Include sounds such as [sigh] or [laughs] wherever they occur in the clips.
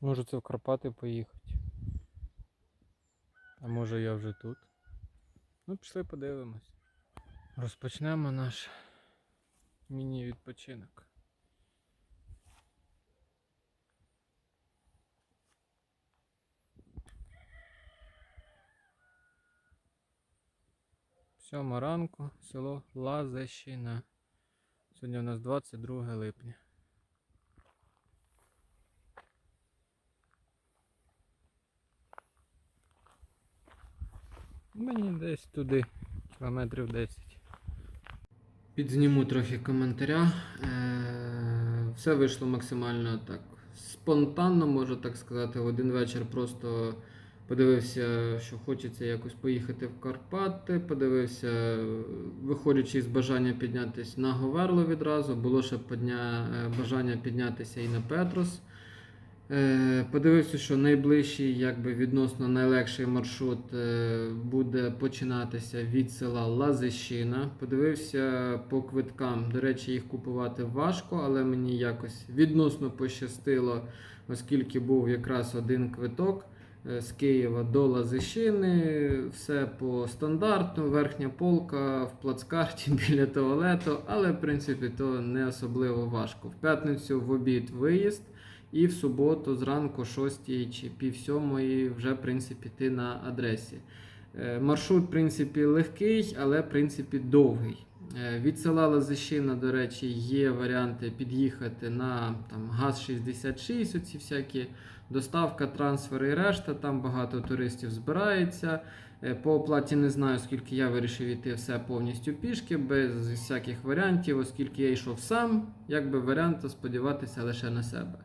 Може це в Карпати поїхати. А може я вже тут. Ну, пішли подивимось. Розпочнемо наш міні-відпочинок. Сьома ранку, село Лазещина. Сьогодні у нас 22 липня. Мені десь туди, кілометрів 10. Підзніму трохи коментаря. Е, Все вийшло максимально так спонтанно, можу так сказати. В один вечір просто подивився, що хочеться якось поїхати в Карпати. Подивився, виходячи з бажання піднятися на Говерло відразу. Було ще е, бажання піднятися і на Петрос. Е, Подивився, що найближчий, якби відносно найлегший маршрут е, буде починатися від села Лазищина. Подивився по квиткам. До речі, їх купувати важко, але мені якось відносно пощастило, оскільки був якраз один квиток е, з Києва до Лазищини. Все по стандарту, верхня полка в плацкарті [laughs] біля туалету, але в принципі то не особливо важко. В п'ятницю в обід виїзд. І в суботу зранку 6 чи пів сьомої вже в принципі ти на адресі. Е, Маршрут, в принципі, легкий, але в принципі довгий. Е, Від села Лазищина, до речі, є варіанти під'їхати на там, ГАЗ-66, оці всякі доставка, трансфери і решта. Там багато туристів збирається. Е, По оплаті не знаю, скільки я вирішив йти все повністю пішки, без всяких варіантів, оскільки я йшов сам, якби варіант сподіватися лише на себе.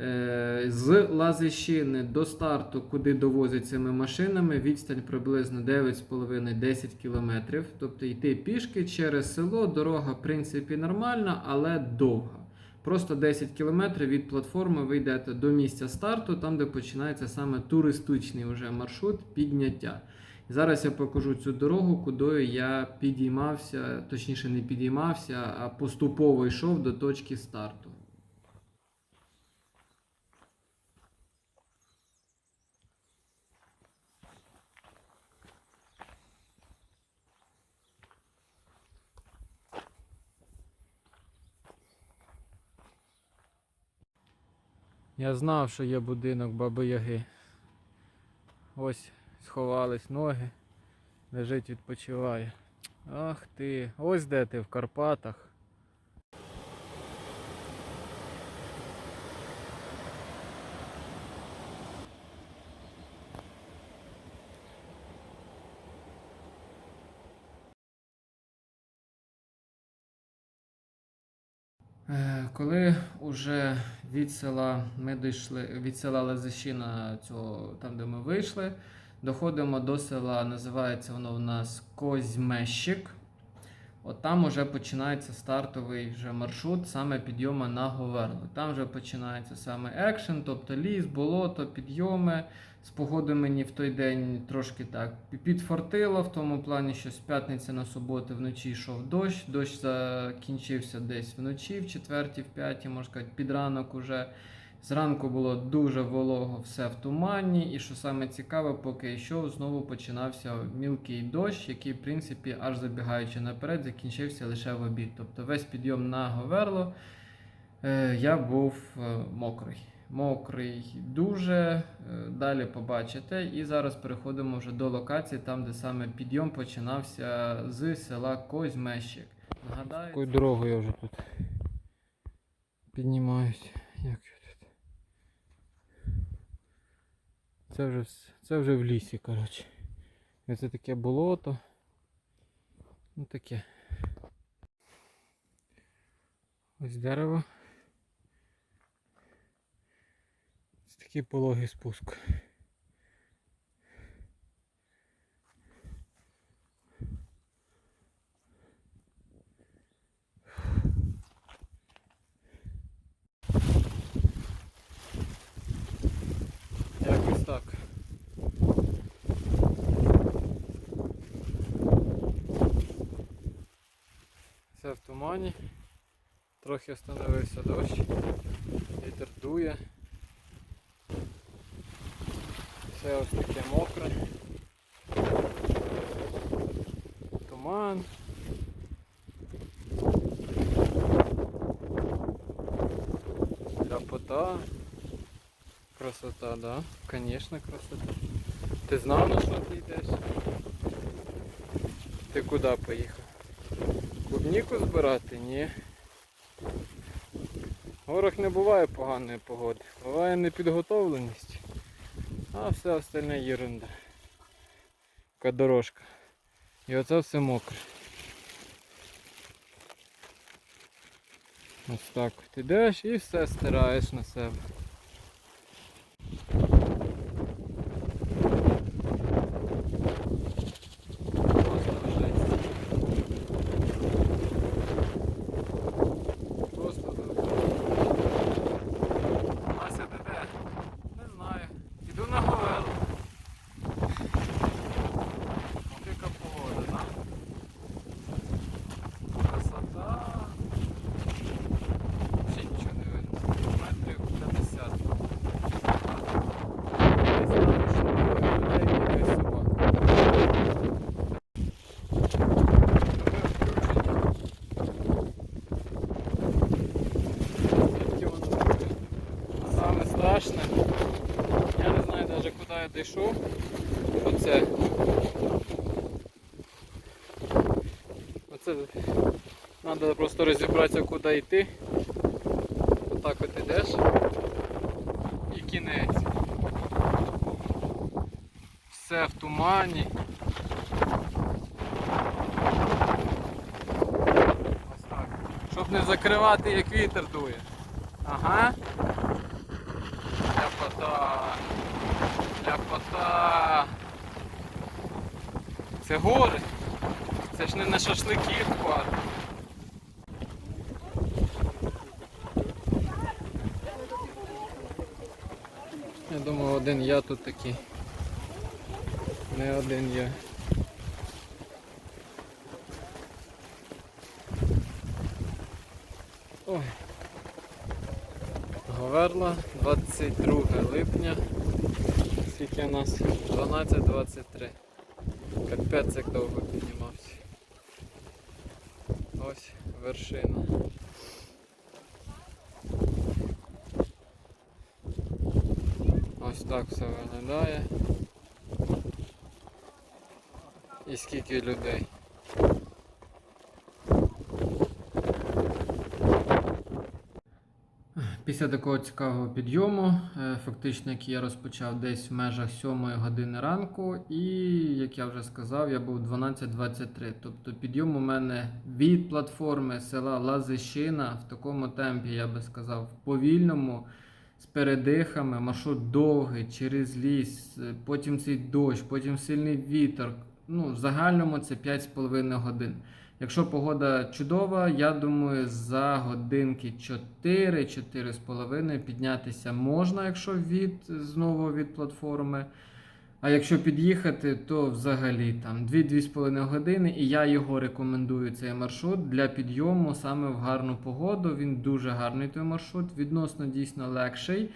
Е, З Лазищини до старту, куди довозять цими машинами, відстань приблизно 9,5-10 кілометрів. Тобто йти пішки через село, дорога в принципі нормальна, але довга. Просто 10 кілометрів від платформи ви йдете до місця старту, там де починається саме туристичний вже маршрут підняття. Зараз я покажу цю дорогу, куди я підіймався, точніше не підіймався, а поступово йшов до точки старту. Я знав, що є будинок Баби Яги. Ось сховались ноги, лежить, відпочиває. Ах ти, ось де ти в Карпатах. Е, Коли уже від села ми дійшли від села Лазищина, цього там, де ми вийшли, доходимо до села, називається воно у нас Козьмещик. От там вже починається стартовий вже маршрут саме підйому на Говерло. Там вже починається саме екшен, тобто ліс, болото, підйоми. З погоди мені в той день трошки так підфартило, в тому плані, що з п'ятниці на суботу вночі йшов дощ. Дощ закінчився десь вночі, в четвертій, в п'ятій, можна сказати, під ранок уже. Зранку було дуже волого, все в тумані, і що саме цікаве, поки йшов, знову починався мілкий дощ, який, в принципі, аж забігаючи наперед, закінчився лише в обід. Тобто весь підйом на Говерло е, я був е, мокрий. Мокрий дуже. е, Далі побачите. І зараз переходимо вже до локації, там, де саме підйом починався з села Козьмещик. Нагадаю, якою дорогою я вже тут піднімаюсь. Як я тут? Це вже, це вже в лісі, коротше. Це таке болото. Ну таке. Ось дерево. Це такий пологий спуск. Якось так. Все тумані. Трохи остановився дощ. Вітер дує. Все ось таке мокре. Туман. Ляпота. Красота, да? Конечно, красота. Ти знав на що ти йдеш? Ти куди поїхав? Клубніку збирати? Ні. В горах не буває поганої погоди. Буває непідготовленість. А все остальне ерунда. Така дорожка. І оце все мокре. Ось так от ідеш і все стираєш на себе. Просто жесть. Просто жесть. Ася, ти де? Не знаю. Іду на Говелу. Яка погода, да? Красота. Ще нічого не видно. Метрів 50. Десь там пішло людей і якась собака. Звідки воно таке? Саме страшне. Я не знаю дійшов. Оце. Оце треба просто розібратися куди йти. Отак от ідеш. І кінець. Все в тумані. Ось так. Щоб не закривати, як вітер дує. Ага. Ляпота. Ляпота. Це гори. Це ж не на шашлики впад. Я думаю, один я тут такий. Не один я. Ой. Говерла 22 липня. Скільки у нас? 12.23. Капець як довго піднімався. Ось вершина. Ось так все виглядає. І скільки людей. Після такого цікавого підйому, е, фактично, який я розпочав десь в межах 7 години ранку, і, як я вже сказав, я був 12.23. Тобто підйом у мене від платформи села Лазищина в такому темпі, я би сказав, повільному, з передихами, маршрут довгий, через ліс, е, потім цей дощ, потім сильний вітер. Ну, в загальному це 5,5 годин. Якщо погода чудова, я думаю, за годинки 4-4,5 піднятися можна, якщо від знову від платформи. А якщо під'їхати, то взагалі там 2-2,5 години, і я його рекомендую цей маршрут для підйому саме в гарну погоду. Він дуже гарний той маршрут, відносно дійсно легший.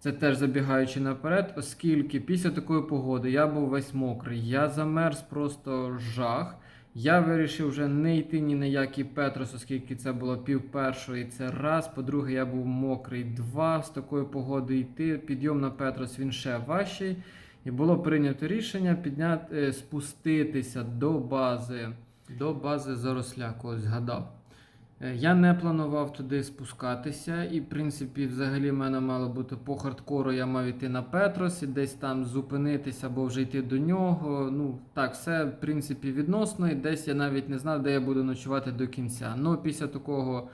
Це теж забігаючи наперед, оскільки після такої погоди я був весь мокрий, я замерз просто жах. Я вирішив вже не йти ні на який Петрос, оскільки це було пів першої. Це раз. По-друге, я був мокрий. Два з такою погодою йти. Підйом на Петрос він ще важчий. І було прийнято рішення підняти, е, спуститися до бази, до бази заросля, когось згадав. Е, Я не планував туди спускатися, і, в принципі, взагалі в мене мало бути по хардкору, я мав йти на Петрос і десь там зупинитися або вже йти до нього. Ну, так, все, в принципі, відносно, і десь я навіть не знав, де я буду ночувати до кінця. Ну, після такого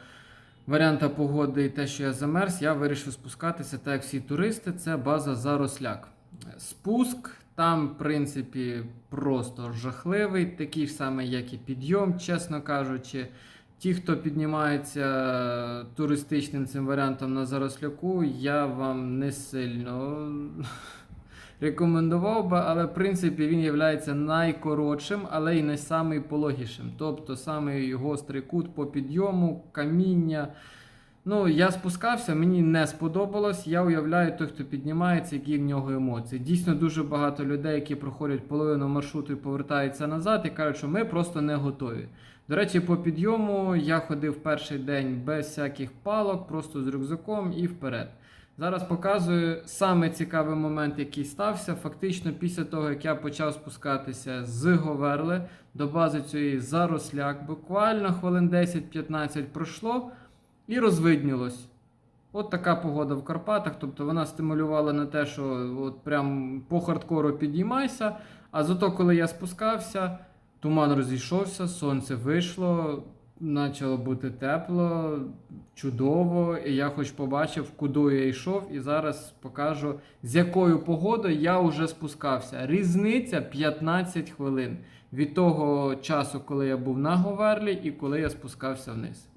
варіанта погоди і те, що я замерз, я вирішив спускатися, так як всі туристи, це база Заросляк. Спуск там, в принципі, просто жахливий, такий ж самий, як і підйом, чесно кажучи. Ті, хто піднімається туристичним цим варіантом на Заросляку, я вам не сильно [laughs] рекомендував би, але в принципі він є найкоротшим, але й не самий пологішим. Тобто самий гострий кут по підйому, каміння. Ну, я спускався, мені не сподобалось. Я уявляю той, хто піднімається, які в нього емоції. Дійсно, дуже багато людей, які проходять половину маршруту і повертаються назад, і кажуть, що ми просто не готові. До речі, по підйому я ходив перший день без всяких палок, просто з рюкзаком і вперед. Зараз показую саме цікавий момент, який стався. Фактично, після того, як я почав спускатися з Говерли до бази цієї заросляк, буквально хвилин 10-15 пройшло і розвиднілось. От така погода в Карпатах. Тобто вона стимулювала на те, що от прям по хардкору підіймайся. А зато, коли я спускався, туман розійшовся, сонце вийшло, почало бути тепло, чудово. І я хоч побачив, куди я йшов, і зараз покажу, з якою погодою я вже спускався. Різниця 15 хвилин від того часу, коли я був на Говерлі, і коли я спускався вниз.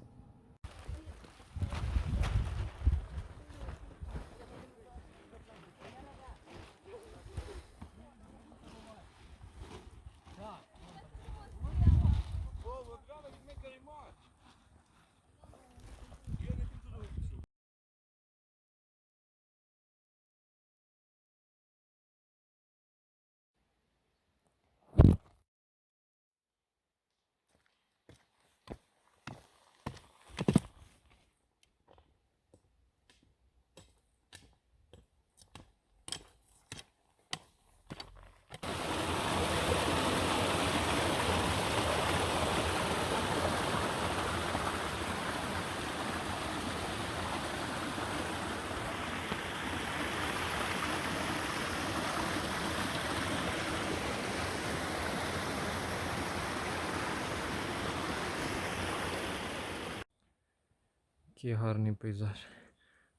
Який гарний пейзаж.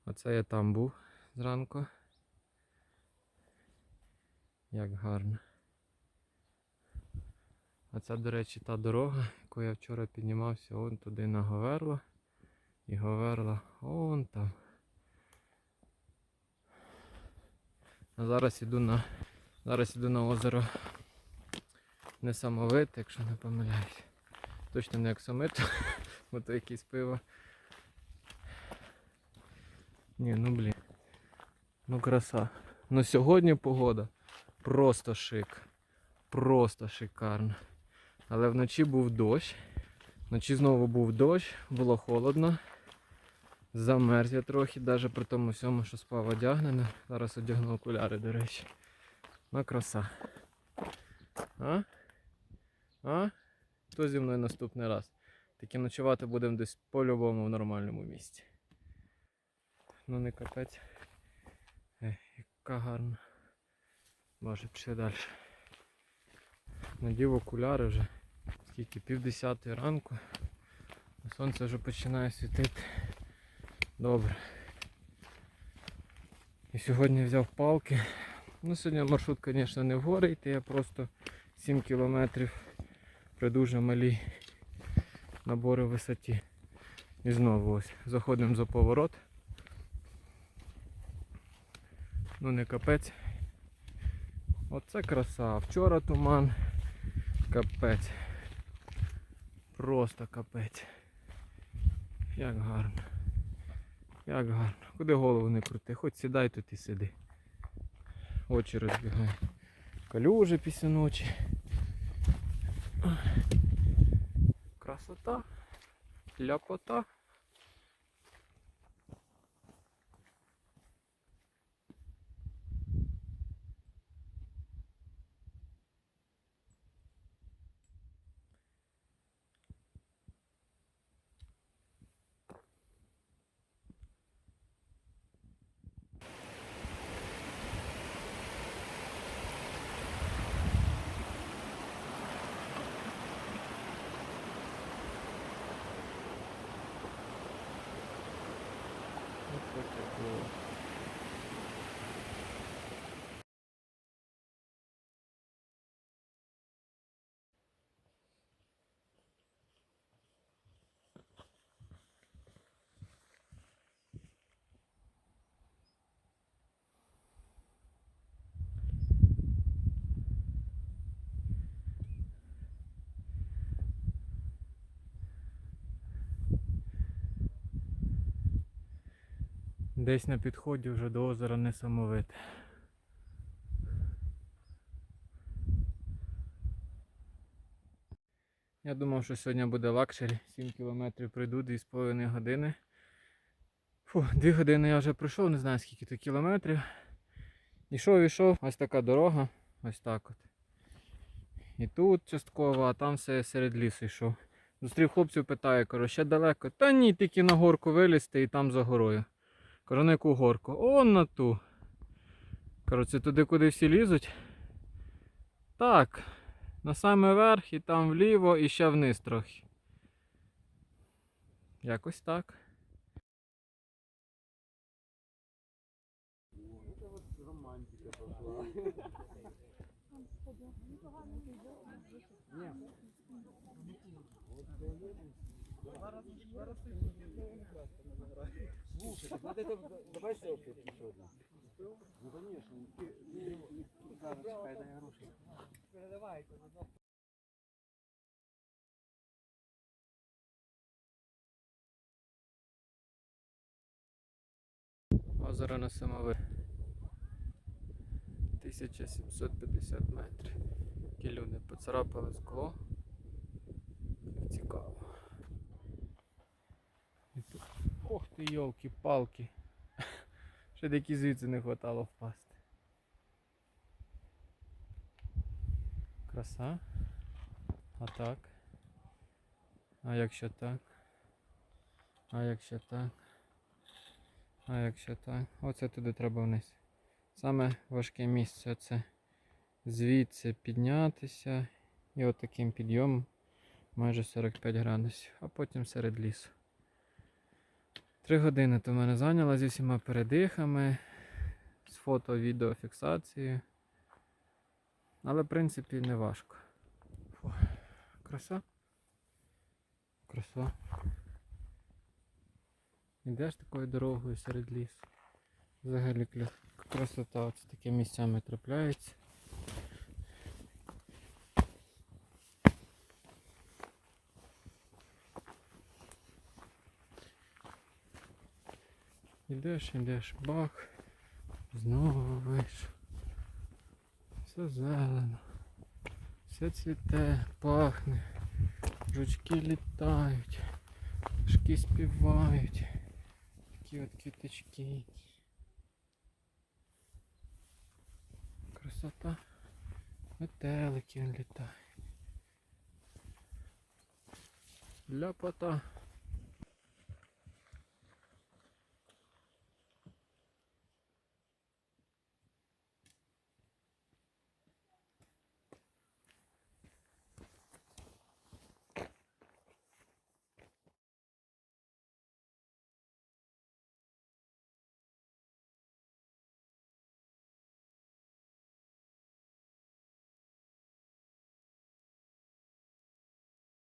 Оце я там був зранку. Як гарно. А це, до речі, та дорога, яку я вчора піднімався вон туди на Говерло. І Говерло вон там. А зараз іду на. Зараз іду на озеро Несамовите, якщо не помиляюсь. Точно не Аксамит, [laughs] бо то якесь пиво. Ні, ну блін. Ну краса. Ну сьогодні погода просто шик. Просто шикарно. Але вночі був дощ. Вночі знову був дощ, було холодно. Замерз я трохи, навіть при тому всьому, що спав одягнений. Зараз одягну окуляри, до речі. Ну краса. А? А? Хто зі мною наступний раз? Таки ночувати будемо десь по-любому в нормальному місці. Ну не капець. Е, яка гарна. Боже, пішли далі. Надів окуляри вже. Скільки? Пів десятої ранку. Сонце вже починає світити. Добре. І сьогодні взяв палки. Ну сьогодні маршрут, звісно, не в гори йти, я просто 7 кілометрів при дуже малій наборі висоті. І знову ось заходимо за поворот. Ну не капець. Оце краса. Вчора туман. Капець. Просто капець. Як гарно. Як гарно. Куди голову не крути, хоч сідай тут і сиди. Очі розбігай. Калюжі після ночі. Красота. Ляпота. 그 Десь на підході вже до озера несамовите. Я думав, що сьогодні буде лакшері. 7 кілометрів пройду 2,5 години. Фу, 2 години я вже пройшов, не знаю скільки то кілометрів. Ішов, ішов, ось така дорога, ось так от. І тут частково, а там все серед лісу йшов. Зустрів хлопців, питаю, ще далеко. Та ні, тільки на горку вилізти і там за горою. Кажу, на яку горку? О, на ту. Коротше, туди, куди всі лізуть. Так. На саме верх і там вліво і ще вниз трохи. Якось так. так надо это, давай селфи еще одну. Ну конечно, ты, ты, ты, зараз чекай, дай гроші. Озеро на Самови. 1750 метрів. Які люди поцарапали скло. Як Цікаво. Ох ти йолки-палки. [laughs] Ще деякі звідси не хватало впасти. Краса. А так. А якщо так? А якщо так? А якщо так, оце туди треба вниз. Саме важке місце це звідси піднятися і отаким підйомом майже 45 градусів, а потім серед лісу. Три години то в мене зайняло зі всіма передихами, з фото-відео фіксацією. Але в принципі не важко. Фу. Краса. Краса. Ідеш такою дорогою серед лісу. Взагалі красота, оце таке місцями трапляється. Ідеш, ідеш, бах, знову вийшов. Все зелено, все цвіте, пахне, жучки літають, пташки співають. Такі от квіточки. Красота. Метелики літають. Ляпота.